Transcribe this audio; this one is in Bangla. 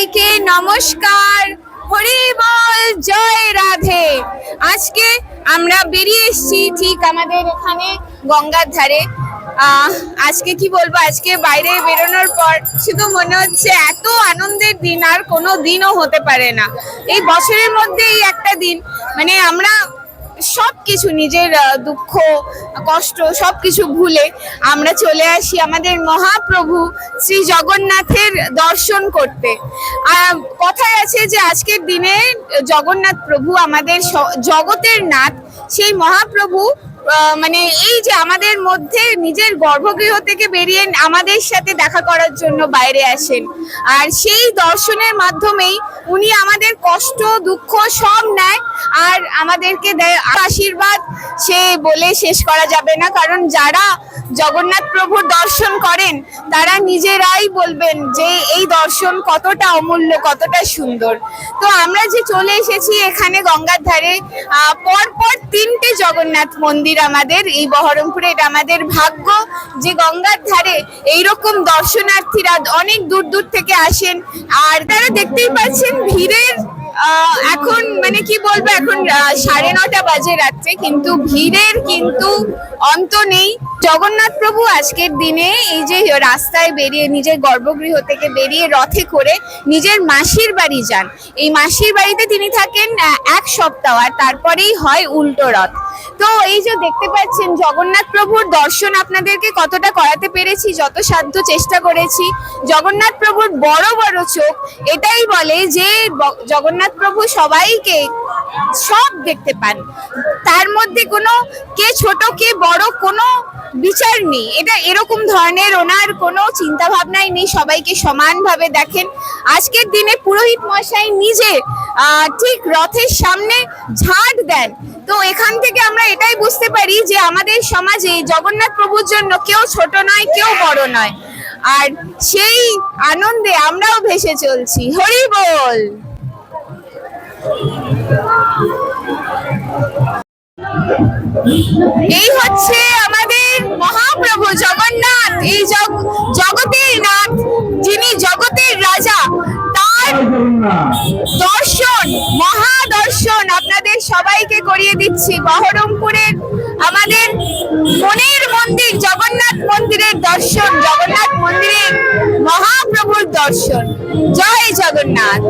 সবাইকে নমস্কার। হরি বল, জয় রাধে। আজকে আমরা বেরিয়ে এসেছি ঠিক আমাদের এখানে গঙ্গার ধারে। আজকে কি বলব, আজকে বাইরে বেরোনোর পর শুধু মনে হচ্ছে এত আনন্দের দিন, আর কোনো দিনও হতে পারে না। এই বছরের মধ্যে এই একটা দিন মানে আমরা সব কিছু নিজের দুঃখ, কষ্ট সব কিছু ভুলে আমরা চলে আসি আমাদের মহাপ্রভু শ্রী জগন্নাথের দর্শন করতে। কথায় আছে যে আজকের দিনে জগন্নাথ প্রভু আমাদের জগতের নাথ, সেই মহাপ্রভু মানে এই যে আমাদের মধ্যে নিজের গর্ভগৃহ থেকে বেরিয়ে আমাদের সাথে দেখা করার জন্য বাইরে আসেন। আর সেই দর্শনের মাধ্যমেই উনি আমাদের কষ্ট, দুঃখ সব নেয়। আর আমাদেরকে দেয় আশীর্বাদ। সে বলে শেষ করা যাবে না। কারণ যারা জগন্নাথ প্রভুর দর্শন করেন, তারা নিজেরাই বলবেন যে এই দর্শন কতটা অমূল্য, কতটা সুন্দর। তো আমরা যে চলে এসেছি এখানে গঙ্গার ধারে পরপর জগন্নাথ মন্দির আমাদের, এই বহরমপুরে এটা আমাদের ভাগ্য যে গঙ্গার ধারে এইরকম দর্শনার্থীরা অনেক দূর দূর থেকে আসেন। আর তারা দেখতেই পাচ্ছেন ভিড়ের এখন মানে কি বলব, এখন সাড়ে নটা বাজে রাত্রে, কিন্তু ভিড়ের কিন্তু অন্ত নেই। জগন্নাথ প্রভু আজকের দিনে এই যে রাস্তায় বেরিয়ে, নিজের গর্ভগৃহ থেকে বেরিয়ে রথে করে নিজের মাসির বাড়ি যান। এই মাসির বাড়িতে তিনি থাকেন এক সপ্তাহ, আর তারপরেই হয় উল্টো রথ। তো এই যে দেখতে পাচ্ছেন জগন্নাথ প্রভুর দর্শন আপনাদেরকে কতটা করাতে পেরেছি, যত সাধ্য চেষ্টা করেছি, জগন্নাথ প্রভুর বড় বড় চোখ, এটাই বলে যে জগন্নাথ প্রভু সবাইকে সব দেখতে পান। তার মধ্যে কোনো কে ছোট, কে বড় কোনো বিচার নেই। এটা এরকম ধরনের ওনার কোনো চিন্তা ভাবনাই নেই। সবাইকে সমানভাবে দেখেন। আজকের দিনে পুরোহিত মশাই নিজে ঠিক রথের সামনে ঝাঁট দেন। তো এখান থেকে আমরা এটাই বুঝতে পারি যে আমাদের সমাজে জগন্নাথ প্রভুর জন্য কেউ ছোট নয়, কেউ বড় নয়। আর সেই আনন্দে আমরাও ভেসে চলছি। হরি বল! এই হচ্ছে আমাদের মহাপ্রভু জগন্নাথ, এই জগতের নাথ, যিনি জগতের রাজা। তার দর্শন, মহাদর্শন আপনাদের সবাইকে করিয়ে দিচ্ছি। বহরমপুরের আমাদের মনের মন্দির, জগন্নাথ মন্দিরের দর্শন, জগন্নাথ মন্দিরের মহাপ্রভুর দর্শন। জয় জগন্নাথ।